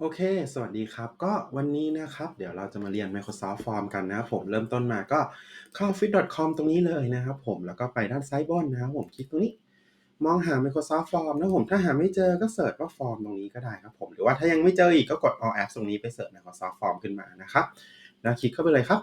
โอเค สวัสดีครับ ก็วันนี้นะครับ เดี๋ยวเราจะมาเรียน Microsoft Form กันนะครับผมเริ่มต้นมาก็เข้า office.com ตรงนี้เลยนะครับผมแล้วก็ไปด้านซ้ายบนนะครับผมคลิกตรงนี้ มองหา Microsoft Form นะผมถ้าหาไม่เจอก็เสิร์ชว่า Form ตรงนี้ก็ได้ครับผมหรือว่าถ้ายังไม่เจออีกก็กด All Apps ตรงนี้ไปเสิร์ช Microsoft Form ขึ้นมานะครับแล้วคลิกเข้าไปเลยครับ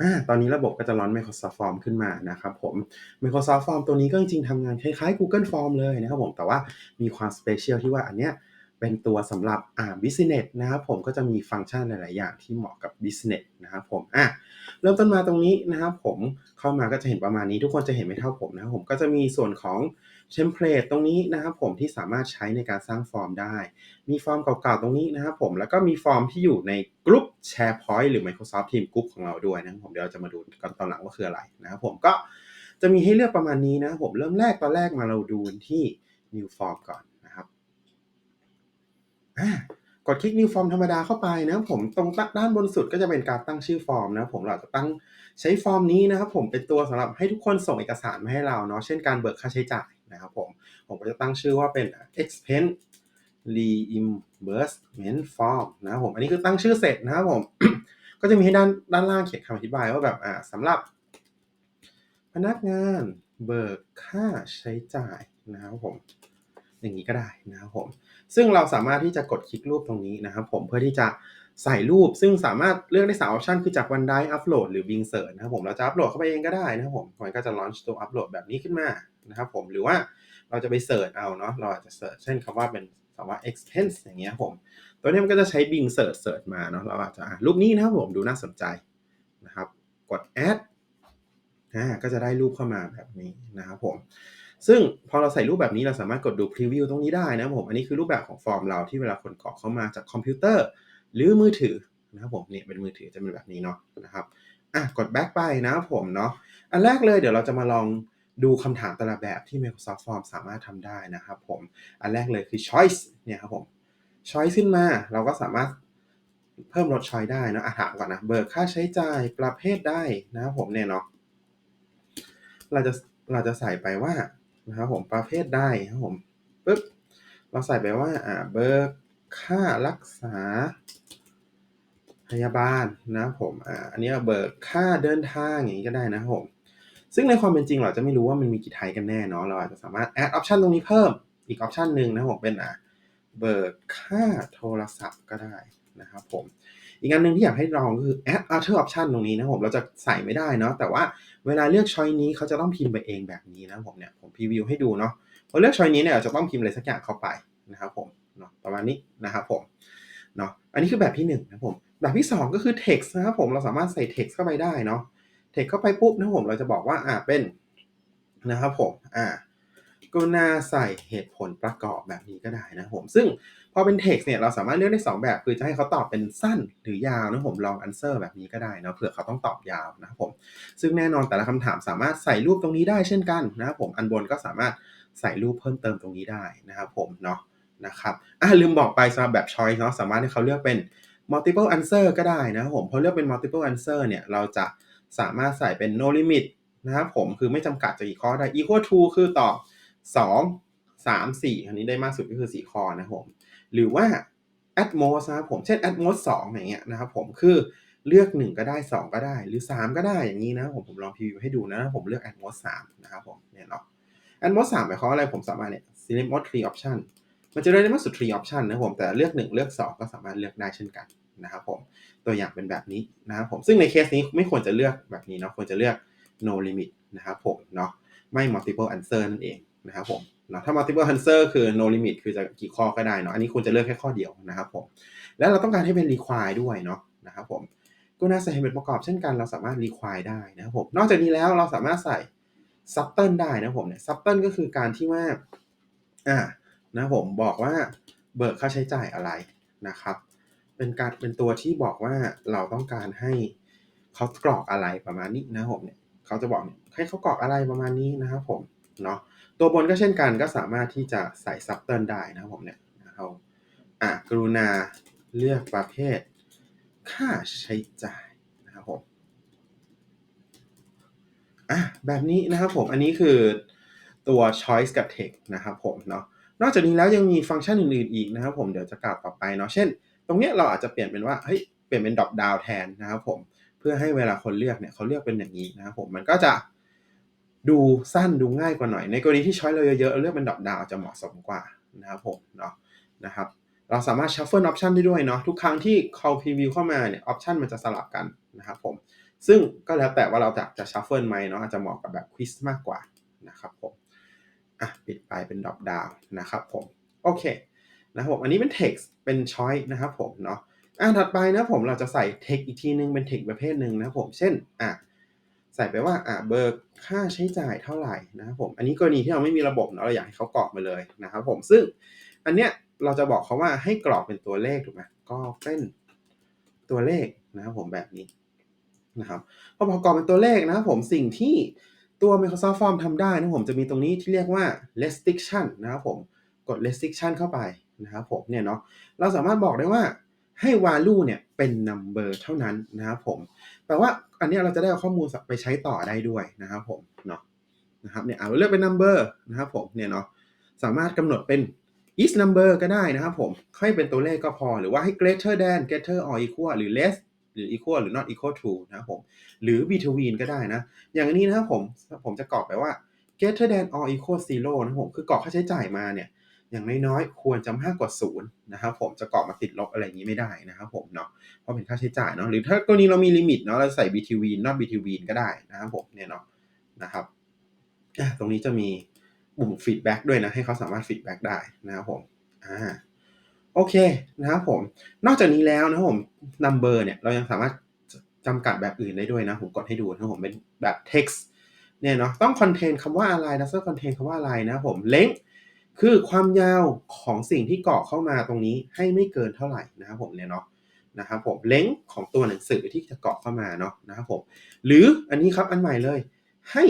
อาตอนนี้ระบบก็จะ launch Microsoft Form ขึ้นมานะครับผม Microsoft Form ตัวนี้ก็จริงๆทำงานคล้ายๆ Google Form เลยนะครับผมแต่ว่ามีความ special ที่ว่าอันเนี้ย เป็นตัวสำหรับอ่า Business นะครับผมก็จะมีฟังก์ชันหลาย ๆ อย่างที่เหมาะกับ Business นะครับผมอาเริ่มต้นมาตรงนี้นะครับผมเข้ามาก็จะเห็นประมาณนี้ทุกคนจะเห็นไม่เท่าผมนะครับผมก็จะมีส่วนของเทมเพลตตรงนี้นะครับผมที่สามารถใช้ในการสร้างฟอร์มได้ มีฟอร์มเก่า ๆ ตรงนี้นะครับผมแล้วก็มีฟอร์มที่อยู่ในกลุ่ม SharePoint หรือ Microsoft Teams Group ของเราด้วยนะครับผมเดี๋ยวจะมาดูกันตอนหลังว่าคืออะไรนะครับผมก็จะมีให้เลือกประมาณนี้นะครับผมเริ่มแรกตอนแรกมาเราดูที่ New Form ก่อน กดคลิก New Form ธรรมดาเข้าไปนะครับผมตรงตด้านบนสุดก็จะเป็นการตั้งชื่อฟอร์มนะครับผมเราจะตั้งใช้ฟอร์มนี้นะครับผมเป็นตัวสำหรับให้ทุกคนส่งเอกสารมาให้เราเนาะเช่นการเบิกค่าใช้จ่ายนะครับผมผมก็จะตั้งชื่อว่าเป็น Expense Reimbursement Form นะครับผมอันนี้คือตั้งชื่อเสร็จนะครับผม ก็จะมีให้ด้านด้านล่างเขียนคำอธิบายว่าแบบอ่าสำหรับ พนักงานเบิกค่าใช้จ่ายนะครับผม อย่างนี้ก็ได้นะครับผม ซึ่งเราสามารถที่จะกดคลิกรูปตรงนี้นะครับผมเพื่อที่จะใส่รูป ซึ่งสามารถเลือกได้3ออปชันคือจาก OneDrive Upload หรือ Bing Search นะครับผมเราจะอัปโหลดเข้าไปเองก็ได้นะครับผมมันก็จะ launch ตัวอัปโหลดแบบนี้ขึ้นมานะครับผมหรือว่าเราจะไปเสิร์ชเอาเนาะเราอาจจะเสิร์ชเช่นคำว่าเป็นคำว่า expense อย่างเงี้ยผม ตัวนี้มันก็จะใช้ Bing Search เสิร์ชมาเนาะเราอาจจะรูปนี้นะครับผมดูน่าสนใจนะครับ กด add อาก็จะได้รูปเข้ามาแบบนี้นะครับผม ซึ่งพอเราใส่รูปแบบนี้เราสามารถกดดูพรีวิวตรงนี้ได้นะผมอันนี้คือรูปแบบของฟอร์มเราที่เวลาคนกรอกเข้ามาจากคอมพิวเตอร์ หรือมือถือนะครับผมเนี่ยเป็นมือถือจะเป็นแบบนี้เนาะนะครับอะกด back ไปนะครับผมเนาะอันแรกเลยเดี๋ยวเราจะมาลองดูคำถามแต่ละแบบที่ Microsoft Form สามารถทำได้นะครับผมอันแรกเลยคือ choice เนี่ยครับผม choice ขึ้นมาเราก็สามารถเพิ่มลด choice ได้นะอะถามก่อนนะ เบิกค่าใช้จ่ายประเภทใดนะครับผมเนี่ยเนาะเราจะเราจะใส่ไปว่า นะครับผมประเภทใดครับผมปึ๊บเราใส่ไปว่าอ่าเบิกค่ารักษา พยาบาลนะครับผมอ่าอันนี้เบิกค่าเดินทางอย่างนี้ก็ได้นะครับผมซึ่งในความเป็นจริงเราจะไม่รู้ว่ามันมีกี่ไทยกันแน่เนาะเราอาจจะสามารถ add option ตรงนี้เพิ่มอีก option หนึ่งนะครับผมเป็นอ่าเบิกค่าโทรศัพท์ก็ได้นะครับผม อีกอันหนึ่งที่อยากให้ลองคือ add other option ตรงนี้นะผมเราจะใส่ไม่ได้เนาะแต่ว่าเวลาเลือกช้อยนี้เขาจะต้องพิมพ์ไปเองแบบนี้นะผมเนี่ยผมพรีวิวให้ดูเนาะพอเลือกช้อยนี้เนี่ยเราจะต้องพิมพ์อะไรสักอย่างเข้าไปนะครับผมเนาะประมาณนี้นะครับผมเนาะอันนี้คือแบบที่1นงนะผมแบบที่ 2 ก็คือ text นะครับผมเราสามารถใส่ text เข้าไปได้เนาะ text เข้าไปปุ๊บนะผมเราจะบอกว่าอ่าเป็นนะครับผมอ่ากรุณาใส่เหตุผลประกอบแบบนี้ก็ได้นะผมซึ่ง พอเป็น text เนี่ยเราสามารถเลือกได้ 2 แบบ คือจะให้เขาตอบเป็นสั้นหรือยาวนะผมลอง answer แบบนี้ก็ได้นะเผื่อเขาต้องตอบยาวนะครับผม ซึ่งแน่นอนแต่ละคำถามสามารถใส่รูปตรงนี้ได้เช่นกันนะครับผมอันบนก็สามารถใส่รูปเพิ่มเติมตรงนี้ได้นะครับผมเนาะนะครับอะลืมบอกไปสำหรับแบบ choice เนาะสามารถให้เขาเลือกเป็น multiple answer ก็ได้นะครับผมพอเลือกเป็น multiple answer เนี่ยเราจะสามารถใส่เป็น no limit นะครับผมคือไม่จำกัดจะกี่ข้อได้ equal to คือตอบ 2 3 4 อันนี้ได้มากสุดก็คือ 4 ข้อนะครับผม หรือว่า Atmos นะครับผมเช่น Atmos 2อย่างเงี้ยนะครับผมคือเลือก 1 ก็ได้ 2 ก็ได้ หรือ 3 ก็ได้อย่างนี้นะผมผมลองพรีวิวให้ดูนะ ผมเลือก Atmos 3นะครับผมเนี่ยเนาะ Atmos 3หมายความว่าอะไรผมสามารถเนี่ย select most 3 option มันจะได้มากสุด 3 option นะครับผมแต่เลือก 1 เลือก 2 ก็สามารถเลือกได้เช่นกันนะครับผมตัวอย่างเป็นแบบนี้นะครับผมซึ่งในเคสนี้ไม่ควรจะเลือกแบบนี้เนาะควรจะเลือก no limit นะครับผมเนาะไม่ multiple answer นั่นเองนะครับผมนะถ้า multiple answer คือ no limit คือจะกี่ข้อก็ได้เนาะอันนี้ควรจะเลือกแค่ข้อเดียวนะครับผมแล้วเราต้องการให้เป็น require ด้วยเนาะนะครับผมก็น่าใส่เหตุประกอบเช่นกันเราสามารถ require ได้นะครับผมนอกจากนี้แล้วเราสามารถใส่ subtle ได้นะครับผมเนี่ย subtle ก็คือการที่ว่าอ่านะผมบอกว่าเบิกค่าใช้จ่ายอะไรนะครับ เป็นการเป็นตัวที่บอกว่าเราต้องการให้เขากรอกอะไรประมาณนี้นะครับผมเนี่ยเขาจะบอกให้เขากรอกอะไรประมาณนี้นะครับผมเนาะ ตัวบนก็เช่นกันก็สามารถที่จะใส่ซับเติลได้นะครับผมเนี่ยเราอะกรุณาเลือกประเภท ค่าใช้จ่ายนะครับผมอะแบบนี้นะครับผมอันนี้คือตัว choice กับ text นะครับผมเนาะนอกจากนี้แล้วยังมีฟังก์ชันอื่นๆอีกนะครับผมเดี๋ยวจะกล่าวต่อไปเนาะเช่น ตรงเนี้ยเราอาจจะเปลี่ยนเป็นว่าเฮ้ยเปลี่ยนเป็น drop down แทนนะครับผมเพื่อให้เวลาคนเลือกเนี่ยเขาเลือกเป็นอย่างนี้นะครับผมมันก็จะ ดูสั้นดูง่ายกว่าหน่อย ในกรณีที่ช้อยเราเยอะๆเลือกเป็น drop down จะเหมาะสมกว่านะครับผมเนาะนะครับเราสามารถ shuffle option ได้ด้วยเนาะทุกครั้งที่ call preview เข้ามาเนี่ย option มันจะสลับกันนะครับผมซึ่งก็แล้วแต่ว่าเราจะจะ shuffle ไหมเนาะอาจจะเหมาะกับแบบ quiz มากกว่านะครับผมอะปิดไปเป็น drop down นะครับผมโอเคนะครับผมอันนี้เป็น text เป็น choice นะครับผมเนาะอะถัดไปนะผมเราจะใส่ text อีกทีนึงเป็น text ประเภทหนึ่งนะครับผมเช่นอะ ใส่ไปว่าอะเบิกค่าใช้จ่ายเท่าไหร่นะครับผม อันนี้กรณีที่เราไม่มีระบบเนาะเราอยากให้เขากรอกมาเลยนะครับผมซึ่งอันเนี้ยเราจะบอกเขาว่าให้กรอกเป็นตัวเลขถูกไหมก็เป็นตัวเลขนะครับผมแบบนี้นะครับพอประกอบเป็นตัวเลขนะครับผมสิ่งที่ตัว Microsoft Form ทำได้นะผมจะมีตรงนี้ที่เรียกว่า restriction นะครับผมกด restriction เข้าไปนะครับผมเนี่ยเนาะเราสามารถบอกได้ว่า ให้ value เนี่ยเป็น number เท่านั้นนะครับผมแปลว่าอันนี้เราจะได้เอาข้อมูลไปใช้ต่อได้ด้วยนะครับผมเนาะนะครับเนี่ยเอาเลือกเป็น number นะครับผมเนี่ยเนาะสามารถกำหนดเป็น is number ก็ได้นะครับผมให้เป็นตัวเลขก็พอหรือว่าให้ greater than greater or equal หรือ less หรือ equal หรือ not equal to นะครับผมหรือ between ก็ได้นะ อย่างนี้นะครับผมผมจะกรอกไปว่า greater than or equal zero นะครับผมคือกรอกค่าใช้จ่ายมาเนี่ย อย่างน้อยๆ ควรจะมากกว่าศูนย์นะครับผมจะกรอกมาติดลบอะไรอย่างนี้ไม่ได้นะครับผมเนาะเพราะเป็นค่าใช้จ่ายเนาะหรือถ้ากรณีเรามีลิมิตเนาะเราใส่ between not between ก็ได้นะครับผมเนี่ยเนาะนะครับตรงนี้จะมีปุ่ม feedback ด้วยนะให้เขาสามารถ feedback ได้นะครับผมอ่าโอเคนะครับผมนอกจากนี้แล้วนะครับผม number เนี่ยเรายังสามารถจำกัดแบบอื่นได้ด้วยนะผมกดให้ดูนะครับผมเป็นแบบ text เนี่ยเนาะต้อง contain คำว่าอะไร does contain คำว่าอะไรนะผม length คือความยาวของสิ่งที่เกรอกเข้ามาตรงนี้ให้ไม่เกินเท่าไหร่นะครับผมเนี่ยเนาะนะครับผม length ของตัวหนังสือที่จะเกรอกเข้ามาเนาะนะครับผมหรืออันนี้ครับอันใหม่เลยให้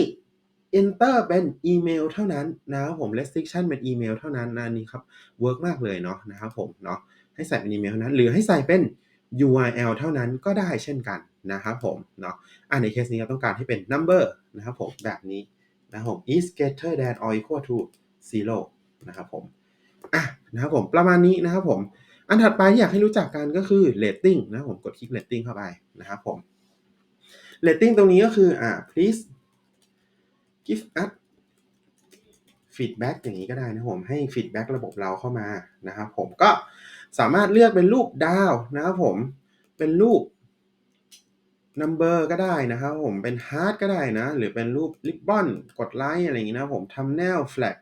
enter เป็นอีเมลเท่านั้นนะครับผม restriction เป็นอีเมลเท่านั้นนะนี่ครับ work มากเลยเนาะนะครับผมเนาะให้ใส่เป็นอีเมลเท่านั้น หรือให้ใส่เป็น URL เท่านั้นก็ได้เช่นกันนะครับผมเนาะอ่าในเคสนี้เราต้องการให้เป็น number นะครับผมแบบนี้นะครับผม is greater than or equal to zero นะครับผมอะนะครับผมประมาณนี้นะครับผม อันถัดไปที่อยากให้รู้จักกันก็คือ rating นะครับผมกดคลิก rating เข้าไปนะครับผม rating ตรงนี้ก็คืออ่า please give us feedback อย่างนี้ก็ได้นะผมให้ feedback ระบบเราเข้ามานะครับผมก็สามารถเลือกเป็นรูปดาวนะครับผมเป็นรูป number ก็ได้นะครับผมเป็น heart ก็ได้นะ หรือเป็นรูป ribbon กดไลค์อะไรอย่างนี้นะผม thumbnail flag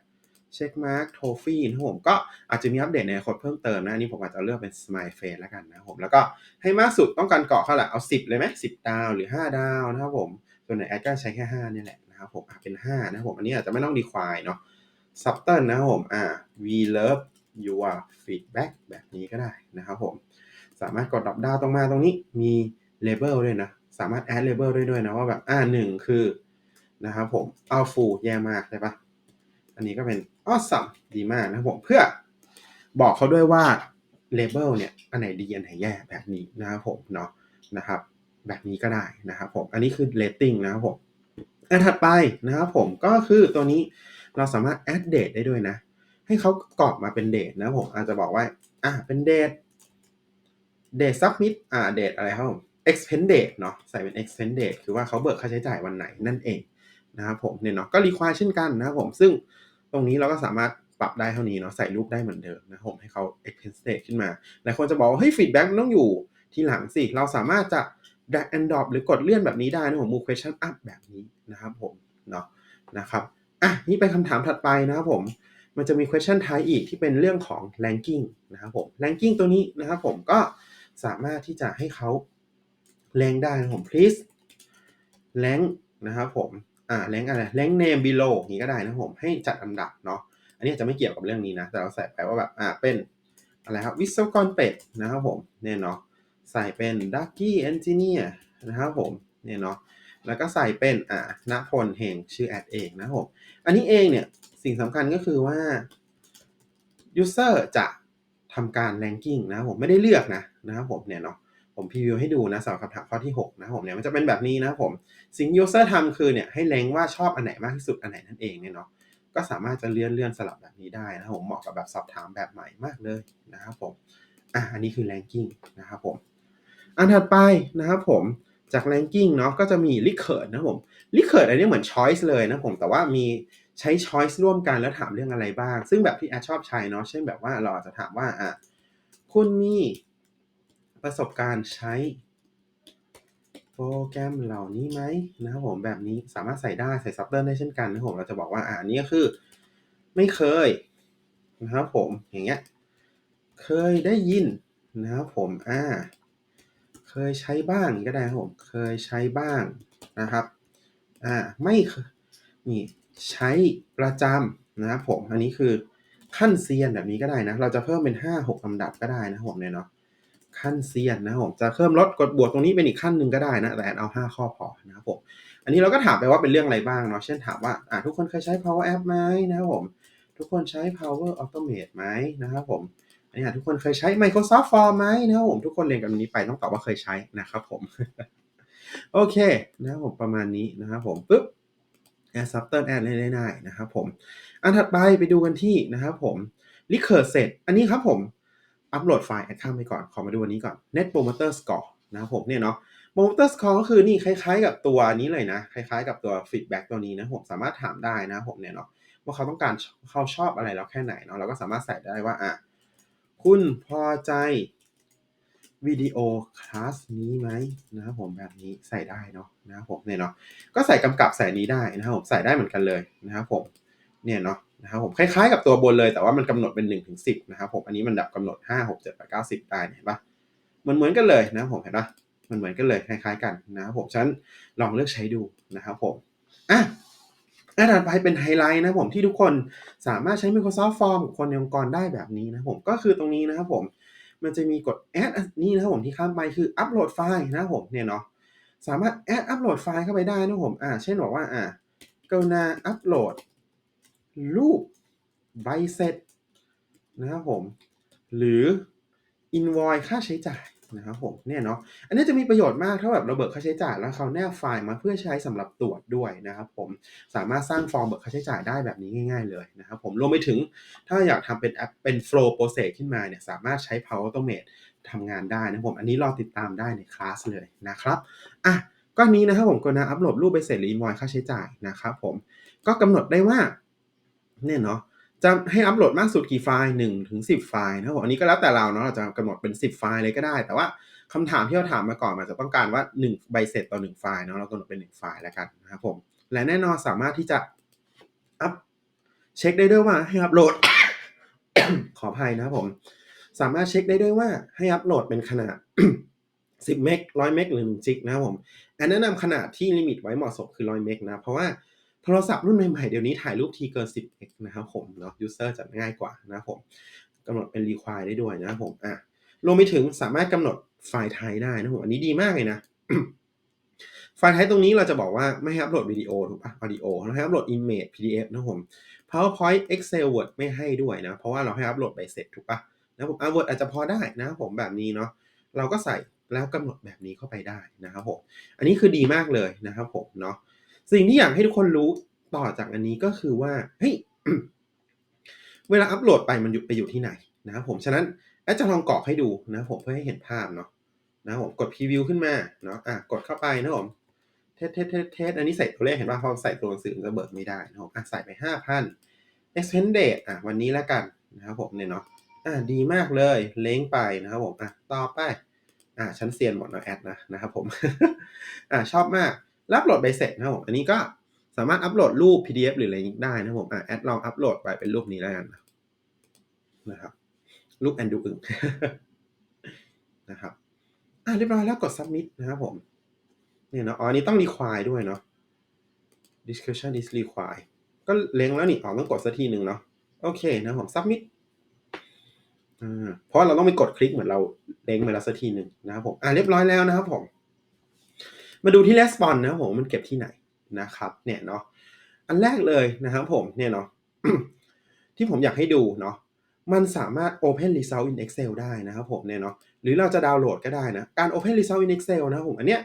นะครับผมก็อาจจะมีอัปเดตในคตเพิ่มเติมนะ อันนี้ผมอาจจะเลือกเป็น smile face แล้วกันนะครับผม แล้วก็ให้มากสุดต้องการเกาะเท่าไหร่เอา 10 เลยไหม10 ดาวหรือ 5 ดาวนะครับผมส่วนในแอดก็ใช้แค่ 5 นี่แหละนะครับผมอะเป็น 5 นะครับผม อันนี้อาจจะไม่ต้อง require เนาะ subtle นะครับผมอ่า we love your feedback แบบนี้ก็ได้นะครับผม สามารถกดดอปดาวตรงมาตรงนี้มี label ด้วยนะ สามารถ add label ได้ด้วยนะว่าแบบอ่าหนึ่งคือนะครับผมเอาฟูแย่มากใช่ปะอันนี้ก็เป็น awesome ดีมากนะครับผมเพื่อบอกเขาด้วยว่า label เนี่ยอันไหนดีอันไหนแย่แบบนี้นะครับผมเนาะนะครับ แบบนี้ก็ได้นะครับผมอันนี้คือ rating นะครับผมอันถัดไปนะครับผมก็คือตัวนี้เราสามารถ add date ได้ด้วยนะ ให้เขากรอกมาเป็น date นะผมอาจจะบอกว่าอ่าเป็น date date submit อ่า date อะไรครับผม expense date เนาะใส่เป็น expense date คือว่าเขาเบิกค่าใช้จ่ายวันไหนนั่นเองนะครับผมเนี่ยเนาะก็ require เช่นกันนะครับผมซึ่ง ตรงนี้เราก็สามารถปรับได้เท่านี้เนาะใส่รูปได้เหมือนเดิมนะผมให้เขา expense date ขึ้นมาหลายคนจะบอกว่าเฮ้ย feedback มันต้องอยู่ที่หลังสิ เราสามารถจะ drag and drop หรือกดเลื่อนแบบนี้ได้นะผม move question up แบบนี้นะครับผมเนาะนะครับอะนี่เป็นคำถามถัดไปนะครับผมมันจะมี question type อีกที่เป็นเรื่องของ ranking นะครับผม ranking ตัวนี้นะครับผมก็สามารถที่จะให้เขา rank ได้นะผม please rank นะครับผม อ่า rank อะไร rank name below อย่างนี้ก็ได้นะผมให้จัดลำดับเนาะอันนี้จะไม่เกี่ยวกับเรื่องนี้นะ แต่เราใส่ไปว่าแบบอ่าเป็นอะไรครับวิศวกรเป็ดนะครับผมเนี่ยเนาะใส่เป็น ducky engineer นะครับผมเนี่ยเนาะแล้วก็ใส่เป็นอ่าณพลเฮงชื่อแอดเองนะครับผมอันนี้เองเนี่ยสิ่งสำคัญก็คือว่า user จะทำการ ranking นะผมไม่ได้เลือกนะนะครับผมเนี่ยเนาะผมพรีวิวให้ดูนะสำหรับคำถามข้อที่ 6 นะผมเนี่ยมันจะเป็นแบบนี้นะผม สิ่ง user ทำคือเนี่ยให้ rank ว่าชอบอันไหนมากที่สุดอันไหนนั่นเองเนี่ยเนาะก็สามารถจะเลื่อนเลื่อนสลับแบบนี้ได้นะครับผมเหมาะกับแบบสอบถามแบบใหม่มากเลยนะครับผมอะอันนี้คือ ranking นะครับผมอันถัดไปนะครับผมจาก ranking เนาะก็จะมี Likert นะผม Likert อันนี้เหมือน choice เลยนะผมแต่ว่ามีใช้ choice ร่วมกันแล้วถามเรื่องอะไรบ้าง ซึ่งแบบที่แอดชอบใช้เนาะเช่นแบบว่าเราอาจจะถามว่าอะคุณมีประสบการณ์ใช้ โปรแกรมเหล่านี้ไหมนะครับผมแบบนี้สามารถใส่ได้ใส่ซับเติลได้เช่นกันนะครับผมเราจะบอกว่าอ่านี้ก็คือ ไม่เคยนะครับผมอย่างเงี้ยเคยได้ยินนะครับผมอ่าเคยใช้บ้างก็ได้ครับผมเคยใช้บ้างนะครับอ่าไม่นี่ใช้ประจำนะครับผมอันนี้คือขั้นเซียนแบบนี้ก็ได้นะ เราจะเพิ่มเป็น 5 6ลำดับก็ได้นะครับผมเนี่ยเนาะ ขั้นเซียนนะผมจะเพิ่มลดกดบวกตรงนี้เป็นอีกขั้นหนึ่งก็ได้นะแต่แอนเอา 5 ข้อพอนะครับผมอันนี้เราก็ถามไปว่าเป็นเรื่องอะไรบ้างเนาะเช่นถามว่าอ่าทุกคนเคยใช้ Power App ไหมนะครับผมทุกคนใช้ Power Automate ไหมนะครับผมอันนี้ทุกคนเคยใช้ Microsoft Form ไหมนะครับผมทุกคนเรียนกันวันนี้ไปต้องตอบว่าเคยใช้นะครับผมโอเคนะครับผมประมาณนี้นะครับผมปุ๊บ add subtle add ได้ง่ายๆนะครับผม อันถัดไปไปดูกันที่นะครับผม Recurse Set อันนี้ครับผม อัปโหลดไฟล์แอดข้ามไปก่อน ขอมาดูอันนี้ก่อน Net Promoter Score นะครับผมเนี่ยเนาะ Promoter Score ก็คือนี่คล้ายๆกับตัวนี้เลยนะ คล้ายๆกับตัว Feedback ตัวนี้นะผมสามารถถามได้นะผมเนี่ยเนาะว่าเขาต้องการเขาชอบอะไรแล้วแค่ไหนเนาะเราก็สามารถใส่ได้ว่าอะคุณพอใจวิดีโอคลาสนี้ไหมนะครับผมแบบนี้ใส่ได้เนาะนะครับผมเนี่ยเนาะก็ใส่กำกับใส่นี้ได้นะครับผมใส่ได้เหมือนกันเลยนะครับผมเนี่ยเนาะ นะครับผมคล้ายๆกับตัวบนเลยแต่ว่ามันกำหนดเป็น1นถึงสินะครับผมอันนี้มันดับกำหนด 5 6 7 8 9 10 ได้เห็นปะมันเหมือนกันเลยนะครับผมเห็นปะมันเหมือนกันเลยคล้ายๆกันนะครับผมฉะนั้นลองเลือกใช้ดูนะครับผมอะอันถัดไปเป็นไฮไลท์นะผมที่ทุกคนสามารถใช้ Microsoft Form กับคนในองค์กรได้แบบนี้นะผมก็คือตรงนี้นะครับผมมันจะมีกด add นี่นะครับผมที่ข้ามไปคืออัปโหลดไฟล์นะผมเนี่ยเนาะสามารถ add อัปโหลดไฟล์เข้าไปได้นะผมอ่าเช่นบอกว่าอ่ากรุณาอัปโหลด รูปใบเสร็จนะครับผมหรือ invoice ค่าใช้จ่ายนะครับผมเนี่ยเนาะอันนี้จะมีประโยชน์มากถ้าแบบเราเบิกค่าใช้จ่ายแล้วเขาแนบไฟล์มาเพื่อใช้สำหรับตรวจด้วยนะครับผมสามารถสร้างฟอร์มเบิกค่าใช้จ่ายได้แบบนี้ง่ายๆเลยนะครับผมรวมไปถึงถ้าอยากทำเป็นแอปเป็น flow process ขึ้นมาเนี่ยสามารถใช้ Power Automate ทำงานได้นะผม อันนี้รอติดตามได้ในคลาสเลยนะครับอะก็นี้นะครับผมก็นะอัปโหลดรูปใบเสร็จหรือ invoice ค่าใช้จ่ายนะครับผมก็กำหนดได้ว่า เนี่ยเนาะจะให้อัปโหลดมากสุดกี่ไฟล์1ถึง10ไฟล์นะครับผมอันนี้ก็แล้วแต่เราเนาะเราจะกำหนดเป็น10ไฟล์เลยก็ได้ แต่ว่าคำถามที่เราถามมาก่อนมันจะต้องการว่า1ใบเสร็จต่อ1ไฟล์เนาะเรากำหนดเป็น1ไฟล์แล้วกันนะครับผมและแน่นอนสามารถที่จะอัพเช็คได้ด้วยว่าให้อัปโหลด ขออภัยนะครับผมสามารถเช็คได้ด้วยว่าให้อัปโหลดเป็นขนาด 10 เมก 100 เมกหรือ1จิกนะครับผม อันแนะนำขนาดที่ลิมิตไว้เหมาะสมคือ 100 เมกนะ เพราะว่า โทรศัพท์รุ่นใหม่ๆเดี๋ยวนี้ถ่ายรูปทีเกิน 10x นะครับผมเนาะ user จะง่ายกว่านะครับผมกำหนดเป็น require ได้ด้วยนะครับผมอะรวมไปถึงสามารถกำหนดไฟล์ไทยได้นะครับผมอันนี้ดีมากเลยนะ ไฟล์ไทยตรงนี้เราจะบอกว่าไม่ให้อัปโหลดวิดีโอถูกปะ audio เราให้อัปโหลด image pdf นะครับผม powerpoint excel word ไม่ให้ด้วยนะ เพราะว่าเราให้อัปโหลดใบเสร็จถูกปะนะผมอะ word อาจจะพอได้นะครับผมแบบนี้เนาะเราก็ใส่แล้วกำหนดแบบนี้เข้าไปได้นะครับผม อันนี้คือดีมากเลยนะครับผมเนาะ สิ่งที่อยากให้ทุกคนรู้ต่อจากอันนี้ก็คือว่าเฮ้ยเวลาอัปโหลดไปมันอยู่ไปอยู่ที่ไหนนะครับผมฉะนั้นแอดจะลองกรอกให้ดูนะครับผมเพื่อให้เห็นภาพเนาะนะครับผมกดพรีวิวขึ้นมาเนาะอะกดเข้าไปนะครับผมเทสเทสเทสเทสอันนี้ใส่ตัวเลขเห็นป่ะพอใส่ตัวหนังสือจะเบิกไม่ได้นะครับอะใส่ไปห้าพัน expense date อะวันนี้แล้วกันนะครับผมเนี่ยเนาะอะดีมากเลยเล้งไปนะครับผมอะต่อไปอะชั้นเซียนหมดนะแอดนะนะครับผมอะชอบมาก รับโหลดใบเสร็จนะครับผมอันนี้ก็สามารถอัปโหลดรูป PDF หรืออะไรได้นะครับผมอะแอดลองอัปโหลดไปเป็นรูปนี้แล้วกันนะครับรูปแอนดูอึงนะครับอะเรียบร้อยแล้วกด submit นะครับผมเนี่ยเนาะอ๋ออันนี้ต้อง require ด้วยเนาะ discussion is require ก็เล็งแล้วนี่อ๋อต้องกดสักทีหนึ่งเนาะโอเคนะครับผม submit อ่าเพราะเราต้องไปกดคลิกเหมือนเราเล็งมาแล้วสักทีหนึ่งนะครับผมอะเรียบร้อยแล้วนะครับผม มาดูที่ response นะผมมันเก็บที่ไหนนะครับเนี่ยเนาะอันแรกเลยนะครับผมเนี่ยเนาะที่ผมอยากให้ดูเนาะมันสามารถ Open Result in Excel ได้นะครับผมเนี่ยเนาะหรือเราจะดาวน์โหลดก็ได้นะการ Open Result in Excel นะผมอันเนี้ย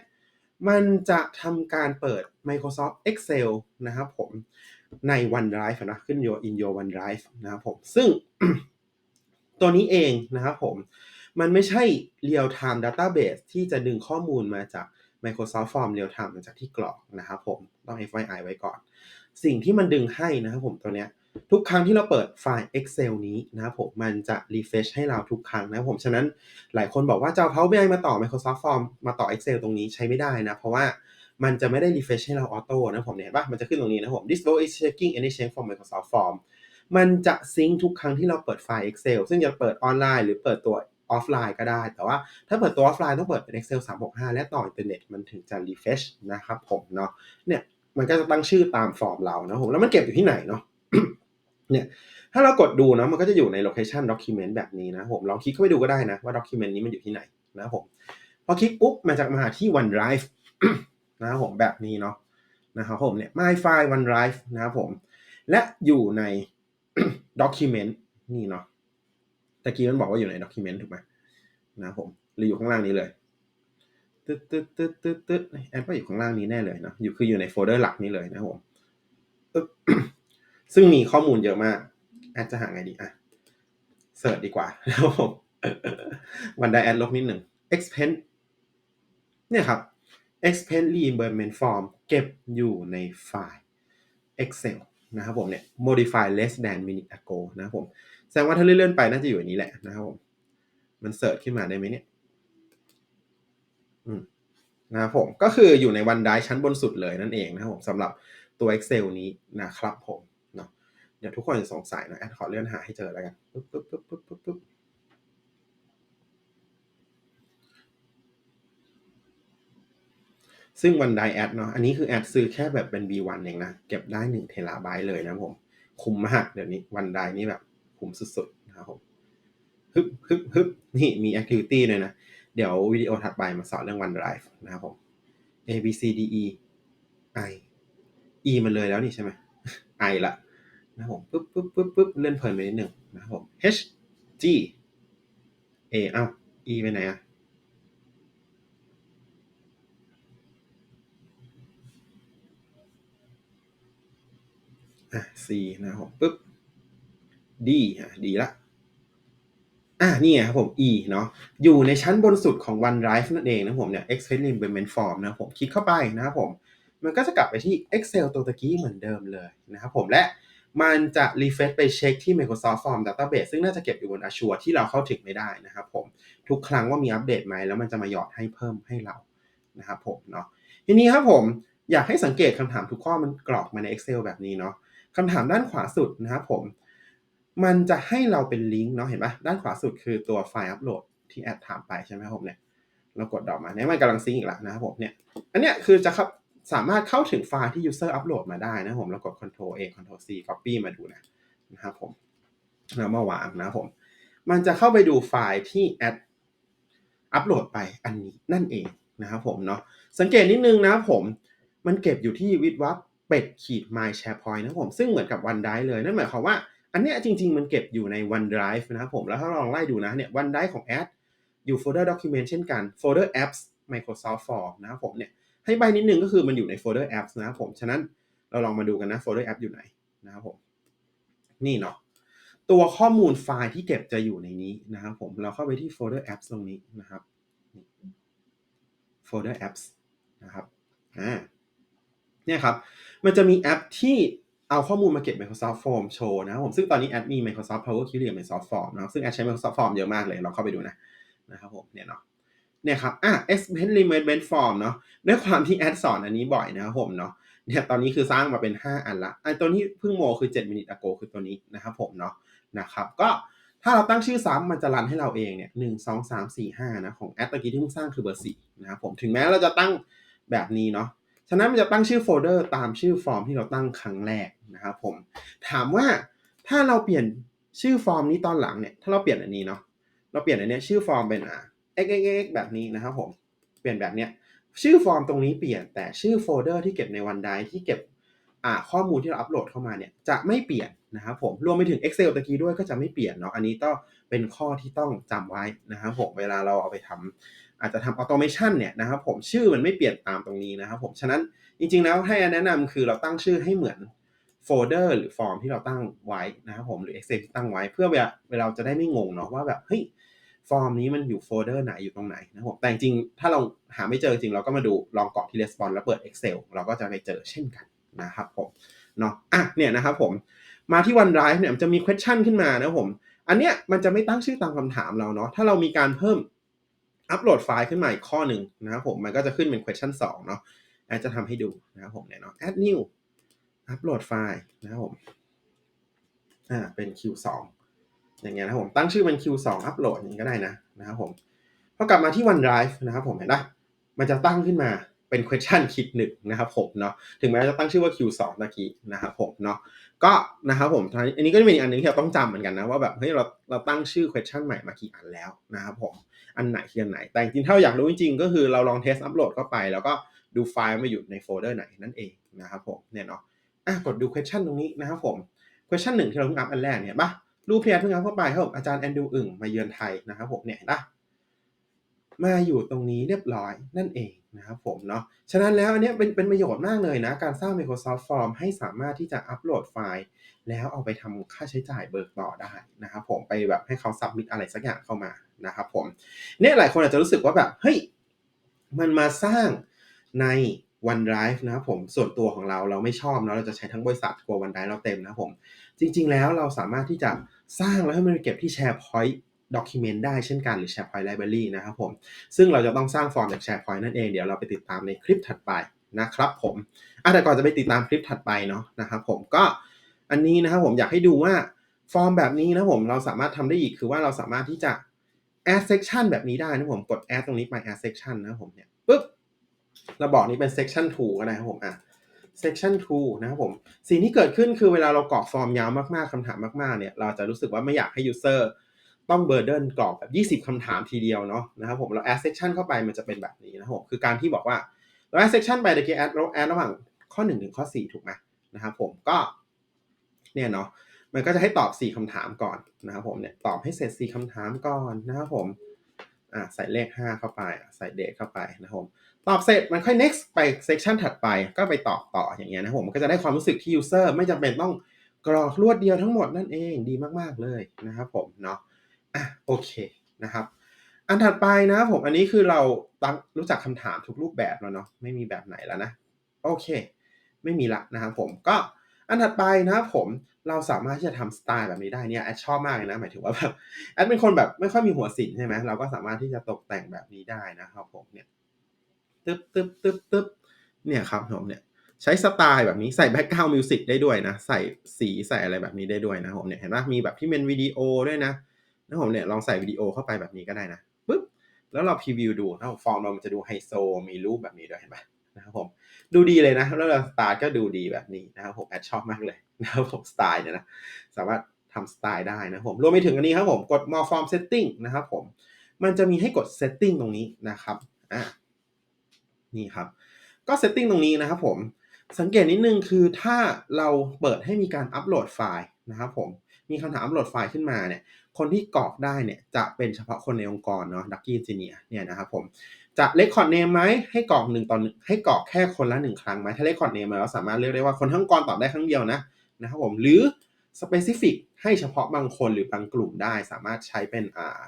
มันจะทำการเปิด Microsoft Excel นะครับผมใน OneDrive นะขึ้น your in your OneDrive นะครับผมซึ่งตัวนี้เองนะครับผมมันไม่ใช่ real time database ที่จะดึงข้อมูลมาจาก Microsoft Form real time มาจากที่กรอกนะครับผมต้อง FYI ไว้ก่อน สิ่งที่มันดึงให้นะครับผมตัวเนี้ยทุกครั้งที่เราเปิดไฟล์ Excel นี้นะครับผมมันจะ refresh ให้เราทุกครั้งนะครับผม ฉะนั้นหลายคนบอกว่าจะเอา Power BI มาต่อ Microsoft Form มาต่อ Excel ตรงนี้ใช้ไม่ได้นะ เพราะว่ามันจะไม่ได้ refresh ให้เราออโต้นะผมเนี่ยเห็นปะมันจะขึ้นตรงนี้นะผม this row is checking any change from Microsoft Form มันจะซิงทุกครั้งที่เราเปิดไฟล์ Excel ซึ่งจะเปิดออนไลน์หรือเปิดตัว ออฟไลน์ก็ได้ แต่ว่าถ้าเปิดตัวออฟไลน์ต้องเปิดเป็น Excel 365 และต่ออินเทอร์เน็ตมันถึงจะ refresh นะครับผมเนาะเนี่ยมันก็จะตั้งชื่อตามฟอร์มเรานะผมแล้วมันเก็บอยู่ที่ไหนเนาะเนี่ยถ้าเรากดดูนะมันก็จะอยู่ใน location document แบบนี้นะผมลองคลิกเข้าไปดูก็ได้นะว่า document นี้มันอยู่ที่ไหนนะผมพอคลิกปุ๊บมันจะมาที่ OneDrive นะครับผมแบบนี้เนาะนะครับผมเนี่ย My File OneDrive นะครับผม และอยู่ใน document นี่เนาะ ตะกี้มันบอกว่าอยู่ใน document ถูกไหมนะผมหรืออยู่ข้างล่างนี้เลยตึ๊ดตึ๊ดตึ๊ดตึ๊ดตึ๊ดแอดว่าอยู่ข้างล่างนี้แน่เลยเนาะอยู่คืออยู่ในโฟลเดอร์หลักนี้เลยนะผมปึ๊บซึ่งมีข้อมูลเยอะมากแอดจะหาไงดีอะเสิร์ชดีกว่านะครับผมวันไดแอดลบนิดหนึ่ง expense เนี่ยครับ expense reimbursement form เก็บอยู่ในไฟล์ Excel นะครับผมเนี่ย modify less than minute ago นะครับผม แสดงว่าถ้าเลื่อนๆไปน่าจะอยู่อันนี้แหละนะครับผม มันเสิร์ชขึ้นมาได้ไหมเนี่ย อืมนะครับผม ก็คืออยู่ในวันไดชั้นบนสุดเลยนั่นเองนะครับผมสำหรับตัว Excel นี้นะครับผมเนาะเดี๋ยวทุกคนสงสัยนะแอดขอเลื่อนหาให้เจอแล้วกันปึ๊บปึ๊บปึ๊บปึ๊บปึ๊บปึ๊บซึ่งวันไดแอดเนาะ อันนี้คือแอดซื้อแค่แบบเป็น B1 เองนะ เก็บได้1เทราไบต์เลยนะผม คุ้มมากเดี๋ยวนี้วันไดนี่แบบ คุ้มสุดๆนะครับผมฮึบฮึบฮึบนี่มี activity เลยนะ เดี๋ยววิดีโอถัดไปมาสอนเรื่อง OneDrive นะครับผม A B C D E I E มันเลยแล้วนี่ใช่ไหม I ละนะครับผมปึ๊บปึ๊บปึ๊บปึ๊บเลื่อนเพลินไปนิดหนึ่งนะครับผม H G A เอ้า E ไปไหนอะอะ C นะครับผมปึ๊บ D อะ D ละอ่านี่ไงครับผม E เนาะอยู่ในชั้นบนสุดของ OneDrive นั่นเองนะผมเนี่ย Express Implement Form นะผมคลิกเข้าไปนะครับผม มันก็จะกลับไปที่ Excel ตัวตะกี้เหมือนเดิมเลยนะครับผมและมันจะ refresh ไปเช็คที่ Microsoft Form Database ซึ่งน่าจะเก็บอยู่บน Azure ที่เราเข้าถึงไม่ได้นะครับผม ทุกครั้งว่ามีอัปเดตไหมแล้วมันจะมาหยอดให้เพิ่มให้เรานะครับผมเนาะทีนี้ครับผมอยากให้สังเกตคำถามทุกข้อมันกรอกมาใน Excel แบบนี้เนาะคำถามด้านขวาสุดนะครับผม มันจะให้เราเป็นลิงก์เนาะเห็นปะด้านขวาสุดคือตัวไฟล์อัปโหลดที่แอดถามไปใช่ไหมครับผมเนี่ยเรากดดอกมาเนี่ยมันกำลังซิงก์อีกแล้วนะครับผมเนี่ยอันเนี้ยคือจะครับสามารถเข้าถึงไฟล์ที่ user อัปโหลดมาได้นะครับผมแล้วกด Ctrl A Ctrl C copy มาดูนะนะครับผมแล้วมาวางนะครับผม มันจะเข้าไปดูไฟล์ที่แอดอัปโหลดไปอันนี้นั่นเองนะครับผมเนาะสังเกตนิดนึงนะครับผมมันเก็บอยู่ที่วิดวับเป็ดขีด my sharepoint นะครับผมซึ่งเหมือนกับ OneDrive เลย นั่นหมายความว่า อันเนี้ยจริง ๆ มันเก็บอยู่ใน OneDrive นะครับผม แล้วถ้าลองไล่ดูนะเนี่ย OneDrive ของ Add อยู่โฟลเดอร์ Document เช่นกัน โฟลเดอร์ Apps Microsoft Form นะครับผมเนี่ย ให้ใบนิดนึงก็คือมันอยู่ในโฟลเดอร์ Apps นะครับผม ฉะนั้นเราลองมาดูกันนะโฟลเดอร์ App อยู่ไหนนะครับผม นี่เนาะ ตัวข้อมูลไฟล์ที่เก็บจะอยู่ในนี้นะครับผม เราเข้าไปที่โฟลเดอร์ Apps ตรงนี้นะครับ โฟลเดอร์ Apps นะครับ อ่า เนี่ยครับ มันจะมีแอปที่ เอาข้อมูลมาเก็บ Microsoft Form โชว์นะครับผมซึ่งตอนนี้แอดมี Microsoft Power Query กับ Microsoft Form นะครับซึ่งแอดใช้ Microsoft Form เยอะมากเลยลองเข้าไปดูนะนะครับผมเนี่ยเนาะเนี่ยครับอะ Expense Reimbursement Form เนาะด้วยความที่แอดสอนอันนี้บ่อยนะครับผมเนาะเนี่ยตอนนี้คือสร้างมาเป็น 5 อันละไอตัวนี้เพิ่งโมคือ7 minute ago คือตัวนี้นะครับผมเนาะนะครับก็ถ้าเราตั้งชื่อซ้ำมันจะรันให้เราเองเนี่ยหนึ่งสองสามสี่ห้านะของแอดตะกี้ที่เพิ่งสร้างคือเบอร์สี่นะครับผมถึงแม้เราจะตั้งแบบนี้เนาะ ฉะนั้นมันจะตั้งชื่อโฟลเดอร์ตามชื่อฟอร์มที่เราตั้งครั้งแรกนะครับผม ถามว่าถ้าเราเปลี่ยนชื่อฟอร์มนี้ตอนหลังเนี่ย ถ้าเราเปลี่ยนอันนี้เนาะ เราเปลี่ยนอันเนี้ยชื่อฟอร์มเป็นอ่า x x x แบบนี้นะครับผม เปลี่ยนแบบเนี้ย ชื่อฟอร์มตรงนี้เปลี่ยนแต่ชื่อโฟลเดอร์ที่เก็บในวันไดที่เก็บอ่าข้อมูลที่เราอัปโหลดเข้ามาเนี่ยจะไม่เปลี่ยนนะครับผม รวมไปถึง Excel ตะกี้ด้วยก็จะไม่เปลี่ยนเนาะ อันนี้ก็เป็นข้อที่ต้องจำไว้นะครับผม เวลาเราเอาไปทำ อาจจะทำออโตเมชันเนี่ยนะครับผมชื่อมันไม่เปลี่ยนตามตรงนี้นะครับผมฉะนั้นจริงๆแล้วให้แนะนำคือเราตั้งชื่อให้เหมือนโฟลเดอร์หรือฟอร์มที่เราตั้งไว้นะครับผมหรือ Excel ที่ตั้งไว้เพื่อเวลาเวลาเราจะได้ไม่งงเนาะว่าแบบเฮ้ยฟอร์มนี้มันอยู่โฟลเดอร์ไหนอยู่ตรงไหนนะครับผมแต่จริงถ้าเราหาไม่เจอจริงเราก็มาดูลองกรอกที่ response แล้วเปิด Excel เราก็จะไปเจอเช่นกันนะครับผมเนาะอะเนี่ยนะครับผมมาที่ OneDrive เนี่ยมันจะมี question ขึ้นมานะครับผม อันเนี้ยมันจะไม่ตั้งชื่อตามคำถามเราเนาะถ้าเรามีการเพิ่ม อัปโหลดไฟล์ขึ้นมาอีกข้อหนึ่งนะครับผมมันก็จะขึ้นเป็น question 2 เนาะแอดจะทำให้ดูนะครับผมเนี่ยเนาะ add new อัปโหลดไฟล์นะครับผมอ่าเป็น Q2 อย่างเงี้ยนะครับผมตั้งชื่อเป็น Q2 อัปโหลดอย่างนี้ก็ได้นะนะครับผมพอกลับมาที่ OneDrive นะครับผมเห็นปะมันจะตั้งขึ้นมาเป็น question คิดหนึ่งนะครับผมเนาะถึงแม้จะตั้งชื่อว่า Q2 ตะกี้นะครับผมเนาะก็นะครับผมอันนี้ก็จะเป็นอีกอันหนึงที่เราต้องจำเหมือนกันนะว่าแบบเฮ้ยเราเราตั้งชื่อ question ใหม่มากี่อันแล้วนะครับผม อันไหนคืออันไหน แต่จริงๆถ้าเราอยากรู้จริงๆ ก็คือเราลองเทสอัปโหลดเข้าไป แล้วก็ดูไฟล์มาอยู่ในโฟลเดอร์ไหนนั่นเองนะครับผมเนี่ยเนาะอะกดดู question ตรงนี้นะครับผม question หนึ่งที่เราเพิ่งอัพอันแรกเนี่ยปะรูปเพลียเพิ่งอัพเข้าไปครับอาจารย์แอนดูอึ่งมาเยือนไทยนะครับผมเนี่ยนะมาอยู่ตรงนี้เรียบร้อยนั่นเอง นะครับผมเนาะ ฉะนั้นแล้วอันนี้เป็นเป็นประโยชน์มากเลยนะ การสร้าง Microsoft Form ให้สามารถที่จะอัปโหลดไฟล์ แล้วเอาไปทำค่าใช้จ่ายเบิกต่อได้นะครับผมไปแบบให้เขาสับมิ t อะไรสักอย่างเข้ามานะครับผมเนี่ยหลายคนอาจจะรู้สึกว่าแบบเฮ้ยมันมาสร้างใน OneDrive นะครับผมส่วนตัวของเราเราไม่ชอบเนาะเราจะใช้ทั้งบริษัทกลัว OneDrive เราเต็มนะครับผม จริง ๆ แล้วเราสามารถที่จะสร้างแล้วให้มันเก็บที่ SharePoint Document ได้เช่นกันหรือ SharePoint Library นะครับผม ซึ่งเราจะต้องสร้างฟอร์มจาก SharePoint นั่นเองเดี๋ยวเราไปติดตามในคลิปถัดไปนะครับผมอะแต่ก่อนจะไปติดตามคลิปถัดไปเนาะนะครับผมก็อันนี้นะครับผมอยากให้ดูว่าฟอร์มแบบนี้นะผมเราสามารถทำได้อีกคือว่าเราสามารถที่จะ add section แบบนี้ได้นะผมกด add ตรงนี้ไป add section นะผมเนี่ยปึ๊บเราบอกนี้เป็น section 2ก็ได้ครับผมอะ section 2นะครับผมสิ่งที่เกิดขึ้นคือเวลาเรากรอกฟอร์มยาวมากๆคำถามมากๆเนี่ยเราจะรู้สึกว่าไม่อยากให้ user ต้องเบอร์เดนกรอกแบบ 20คำถามทีเดียวเนาะนะครับผมเรา add section เข้าไปมันจะเป็นแบบนี้นะครับผมคือการที่บอกว่าเรา add section ไปตะกี้ add เรา add ระหว่างข้อ1ถึงข้อ 4 ถูกไหมนะครับผมก็เนี่ยเนาะมันก็จะให้ตอบ 4คำถามก่อนนะครับผมเนี่ยตอบให้เสร็จ 4คำถามก่อนนะครับผมอ่าใส่เลข 5 เข้าไป ใส่เดทเข้าไปนะครับผมตอบเสร็จมันค่อย next ไป section ถัดไปก็ไปตอบต่ออย่างเงี้ยนะครับผมมันก็จะได้ความรู้สึกที่ user ไม่จำเป็นต้องกรอกรวดเดียวทั้งหมดนั่นเองดีมากๆเลยนะครับผมเนาะ อะโอเคนะครับ อันถัดไปนะผมอันนี้คือเราตั้งรู้จักคำถามทุกรูปแบบแล้วเนาะไม่มีแบบไหนแล้วนะโอเค ไม่มีละนะครับผมก็อันถัดไปนะครับผมเราสามารถที่จะทำสไตล์แบบนี้ได้เนี่ยแอดชอบมากเลยนะหมายถึงว่าแบบแอดเป็นคนแบบไม่ค่อยมีหัวสินใช่ไหมเราก็สามารถที่จะตกแต่งแบบนี้ได้นะครับผมเนี่ยตึ๊บตึ๊บตึ๊บตึ๊บเนี่ยครับผมเนี่ยใช้สไตล์แบบนี้ใส่แบ็กกราวด์มิวสิกได้ด้วยนะ ใส่สีใส่อะไรแบบนี้ได้ด้วยนะผมเนี่ยเห็นไหมมีแบบที่เป็นวิดีโอด้วยนะ นะผมเนี่ยลองใส่วิดีโอเข้าไปแบบนี้ก็ได้นะปึ๊บแล้วเราพรีวิวดูนะฟอร์มเรามันจะดูไฮโซมีรูปแบบนี้ด้วยเห็นไหมนะครับผมดูดีเลยนะแล้วเราสไตล์ก็ดูดีแบบนี้นะครับผมแอดชอบมากเลยนะครับผมสไตล์เนี่ยนะสามารถทำสไตล์ได้นะผมรวมไปถึงอันนี้ครับผมกด more form setting นะครับผมมันจะมีให้กด setting ตรงนี้นะครับอะนี่ครับก็ setting ตรงนี้นะครับผมสังเกตนิดนึงคือถ้าเราเปิดให้มีการอัปโหลดไฟล์นะครับผม มีคำถามอัปโหลดไฟล์ขึ้นมาเนี่ย คนที่กรอกได้เนี่ยจะเป็นเฉพาะคนในองค์กรเนาะดักกี้เอนจิเนียร์เนี่ยนะครับผมจะเลคคอร์ดเนมไหมให้กรอกหนึ่งต่อหนึ่งให้กรอกแค่คนละหนึ่งครั้งไหมถ้าเลคคอร์ดเนมเราสามารถเลือกได้ว่าคนทั้งองค์กรตอบได้ครั้งเดียวนะนะครับผมหรือ specific ให้เฉพาะบางคนหรือบางกลุ่มได้สามารถใช้เป็นอ่า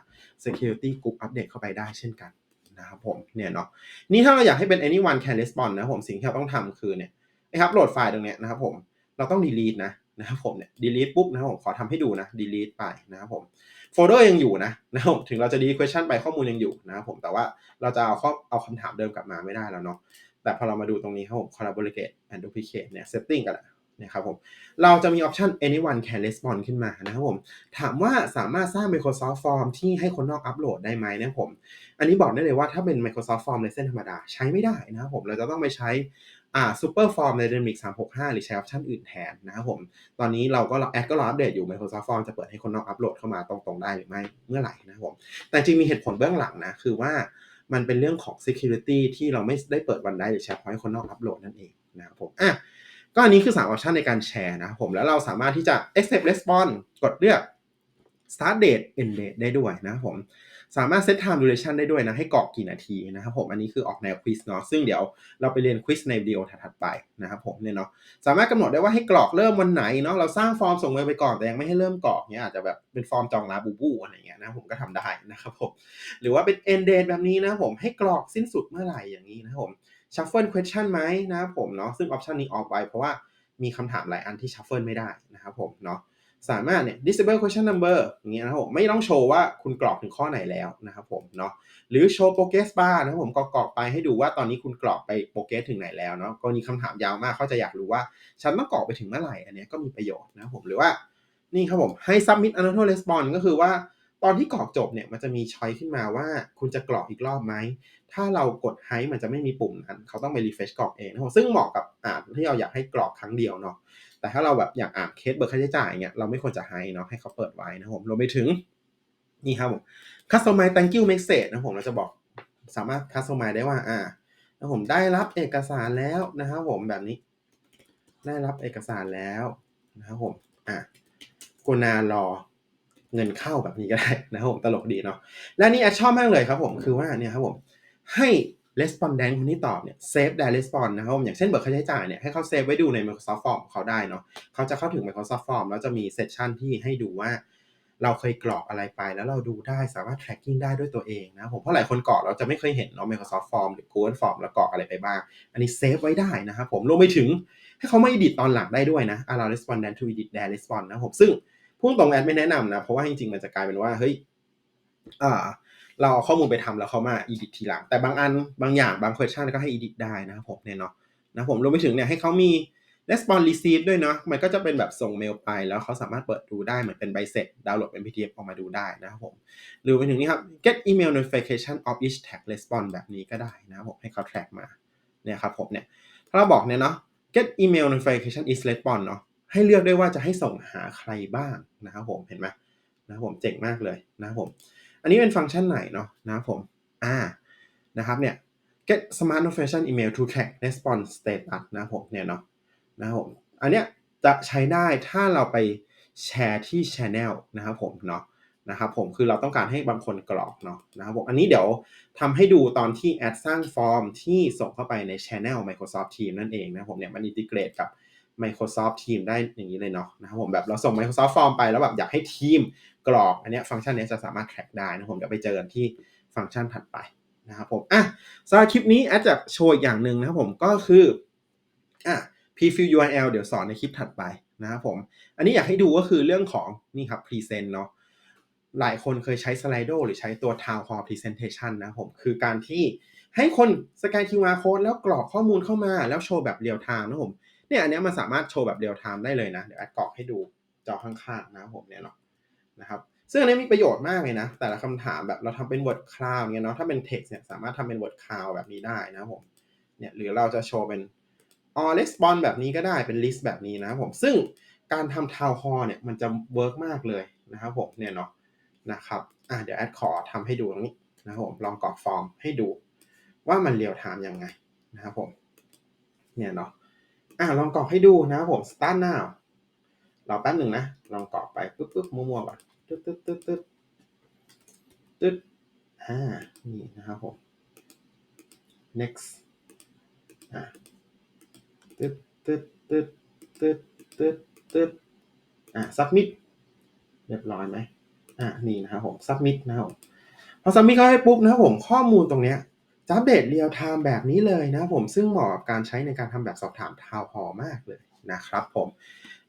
security group update เข้าไปได้เช่นกันนะครับผมเนี่ยเนาะนี่ถ้าเราอยากให้เป็น anyone can respond นะผมสิ่งที่เราต้องทำคือเนี่ยไอ้ครับโหลดไฟล์ตรงเนี้ยนะครับผมเราต้อง delete นะ นะครับผมเนี่ย delete ปุ๊บนะครับผมขอทำให้ดูนะ delete ไปนะครับผมโฟลเดอร์ยังอยู่นะนะครับถึงเราจะ delete question ไปข้อมูลยังอยู่นะครับผมแต่ว่าเราจะเอาข้อเอาคำถามเดิมกลับมาไม่ได้แล้วเนาะแต่พอเรามาดูตรงนี้ครับผม collaborate and duplicate เนี่ย setting กันนี่ยครับผมเราจะมีออปชัน anyone can respond ขึ้นมานะครับผมถามว่าสามารถสร้าง Microsoft Form ที่ให้คนนอกอัปโหลดได้ไหมนะผม อันนี้บอกได้เลยว่าถ้าเป็น Microsoft Form ในเส้นธรรมดาใช้ไม่ได้นะครับผมเราจะต้องไปใช้ อ่า Super Form ใน Dynamic 365หรือใช้ออปชันอื่นแทนนะครับผม ตอนนี้เราก็แอดก็รออัปเดตอยู่ Microsoft Form จะเปิดให้คนนอกอัปโหลดเข้ามาตรงๆ ได้หรือไม่เมื่อไหร่นะครับผม แต่จริงมีเหตุผลเบื้องหลังนะ คือว่ามันเป็นเรื่องของ security ที่เราไม่ได้เปิดวันได้หรือแชร์พอยต์ให้คนนอกอัปโหลดนั่นเองนะครับผมอะก็อันนี้คือ3ออปชันในการแชร์นะครับผมแล้วเราสามารถที่จะ accept response กดเลือก start date end date ได้ด้วยนะครับผม สามารถ set time duration ได้ด้วยนะให้กรอกกี่นาทีนะครับผมอันนี้คือออกแนวควิสเนาะซึ่งเดี๋ยวเราไปเรียนควิสในวิดีโอถัดไปนะครับผมเนี่ยเนาะสามารถกำหนดได้ว่าให้กรอกเริ่มวันไหนเนาะเราสร้างฟอร์มส่งเมลไปก่อนแต่ยังไม่ให้เริ่มกรอกเนี้ยอาจจะแบบเป็นฟอร์มจองลาบูบูอะไรเงี้ยนะผมก็ทำได้นะครับผมหรือว่าเป็น end date แบบนี้นะผมให้กรอกสิ้นสุดเมื่อไหร่อย่างนี้นะผม shuffle question ไหมนะครับผมเนาะซึ่งออปชันนี้ออกไปเพราะว่ามีคำถามหลายอันที่ shuffle ไม่ได้นะครับผมเนาะ สามารถเนี่ย disable question number อย่างเงี้ยนะครับผมไม่ต้องโชว์ว่าคุณกรอกถึงข้อไหนแล้วนะครับผมเนาะหรือโชว์ progress bar นะครับผมกรอกไปให้ดูว่าตอนนี้คุณกรอกไป progress ถึงไหนแล้วเนาะกรณีคำถามยาวมากเขาจะอยากรู้ว่า ฉันต้องกรอกไปถึงเมื่อไหร่ อันเนี้ยก็มีประโยชน์นะครับผมหรือว่านี่ครับผมให้ submit another response ก็คือว่าตอนที่กรอกจบเนี่ยมันจะมีช้อยขึ้นมาว่าคุณจะกรอกอีกรอบไหม ถ้าเรากดให้มันจะไม่มีปุ่มนั้น เขาต้องไป refresh กรอกเองนะครับซึ่งเหมาะกับอ่านที่เราอยากให้กรอกครั้งเดียวเนาะ แต่ถ้าเราแบบอยากอ่านเคสเบิกค่าใช้จ่ายเนี่ยเราไม่ควรจะให้เนาะให้เขาเปิดไว้นะครับผมรวมไปถึงนี่ครับผม customize thank you message นะผมเราจะบอกสามารถ customize ได้ว่าอ่านะผมได้รับเอกสารแล้วนะครับผมแบบนี้ ได้รับเอกสารแล้วนะครับผมอะกนารอเงินเข้าแบบนี้ก็ได้นะครับผมตลกดีเนาะและนี่แอดชอบมากเลยครับผมคือว่าเนี่ยครับผมให้ respondent คนที่ตอบเนี่ย save their response นะครับผมอย่างเช่นเบิกค่าใช้จ่ายเนี่ยให้เขาเซฟไว้ดูใน Microsoft Form ของเขาได้เนาะเขาจะเข้าถึง Microsoft Form แล้วจะมีเซสชันที่ให้ดูว่าเราเคยกรอกอะไรไปแล้วเราดูได้สามารถ tracking ได้ด้วยตัวเองนะผมเพราะหลายคนกรอกเราจะไม่เคยเห็นเนาะ Microsoft Form หรือ Google Form แล้วกรอกอะไรไปบ้าง อันนี้เซฟไว้ได้นะครับผมรวมไปถึงให้เขาไม่ edit ตอนหลังได้ด้วยนะ allow respondent to edit their response นะครับผมซึ่งพุ่งตรงแอดไม่แนะนำนะ เพราะว่าจริงๆ มันจะกลายเป็นว่าเฮ้ยอ่า เราเอาข้อมูลไปทำแล้วเขามา edit ทีหลัง แต่บางอันบางอย่างบาง question ก็ให้ edit ได้นะครับผมเนี่ยเนาะนะผมรวมไปถึงเนี่ยให้เขามี response receive ด้วยเนาะมันก็จะเป็นแบบส่งเมลไปแล้วเขาสามารถเปิดดูได้เหมือนเป็นใบเสร็จดาวน์โหลดเป็น PDF ออกมาดูได้นะครับผมหรือไปถึงนี้ครับ get email notification of each tag response แบบนี้ก็ได้นะครับผมให้เขา track มาเนี่ยครับผมเนี่ยถ้าเราบอกเนี่ยเนาะ get email notification is response เนาะให้เลือกด้วยว่าจะให้ส่งหาใครบ้างนะครับผมเห็นไหมนะครับผมเจ๋งมากเลยนะครับผม อันนี้เป็นฟังก์ชันไหนเนาะนะครับผม อ่า นะครับเนี่ย get smart notification email to track response status นะผมเนี่ยเนาะนะครับผม อันเนี้ยจะใช้ได้ถ้าเราไปแชร์ที่ channel นะครับผมเนาะนะครับผมคือเราต้องการให้บางคนกรอกเนาะนะครับผมอันนี้เดี๋ยวทำให้ดูตอนที่แอดสร้างฟอร์มที่ส่งเข้าไปใน channel Microsoft Teams นั่นเองนะผมเนี่ยมันอินทิเกรตกับ Microsoft Teams ได้อย่างนี้เลยเนาะนะครับผมแบบเราส่ง Microsoft Form ไปแล้วแบบอยากให้ทีม กรอกอันนี้ฟังก์ชันนี้จะสามารถ track ได้นะผมเดี๋ยวไปเจอกันที่ฟังก์ชันถัดไปนะครับผมอะสำหรับคลิปนี้อดจจะโชว์อย่างหนึ่งนะครับผมก็คืออะ preview URL เดี๋ยวสอนในคลิปถัดไปนะครับผม อันนี้อยากให้ดูก็คือเรื่องของนี่ครับ present เนาะหลายคนเคยใช้ Slido หรือใช้ตัว Town Hall Presentation นะผม คือการที่ให้คนสแกน QR code แล้วกรอกข้อมูลเข้ามาแล้วโชว์แบบเรียลไทม์นะผมเนี่ยอันนี้มันสามารถโชว์แบบเรียลไทม์ได้เลยนะ เดี๋ยวแอดกรอกให้ดูจอข้างๆนะผมเนี่ยเนาะ นะครับซึ่งอันนี้มีประโยชน์มากเลยนะ แต่ละคำถามแบบเราทำเป็น word cloud เนี่ยเนาะถ้าเป็น text เนี่ยสามารถทำเป็น word cloud แบบนี้ได้นะผมเนี่ยหรือเราจะโชว์เป็น all response แบบนี้ก็ได้เป็น list แบบนี้นะผมซึ่งการทำ town hall เนี่ยมันจะ work มากเลยนะครับผมเนี่ยเนาะนะครับอะเดี๋ยวแอดขอทำให้ดูตรงนี้นะครับผมลองกรอกฟอร์มให้ดู ว่ามันเรียลไทม์ยังไงนะครับผมเนี่ยเนาะอะลองกรอกให้ดูนะครับผม start now รอแป๊บหนึ่งนะ ลองกรอกไปปึ๊บปึ๊บมั่วๆก่อน ตึ๊ดตึ๊ดตึ๊ดตึ๊ดตึ๊ดอ่า นี่นะครับผม next อะตึ๊ดตึ๊ดตึ๊ดตึ๊ดตึ๊ดตึ๊ดอะ submit เรียบร้อยไหมอะนี่นะครับผม submit นะครับผมพอ submit เข้าให้ปุ๊บนะครับผม ข้อมูลตรงเนี้ยจะอัปเดตเรียลไทม์แบบนี้เลยนะครับผมซึ่งเหมาะกับการใช้ในการทำแบบสอบถามทาวน์ฮอมากเลยนะครับผม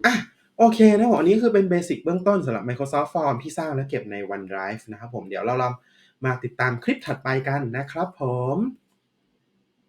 อะ โอเคนะผมอันนี้คือเป็นเบสิกเบื้องต้นสำหรับ Microsoft Form ที่สร้างและเก็บใน OneDrive นะครับผมเดี๋ยวเราลองมาติดตามคลิปถัดไปกันนะครับผม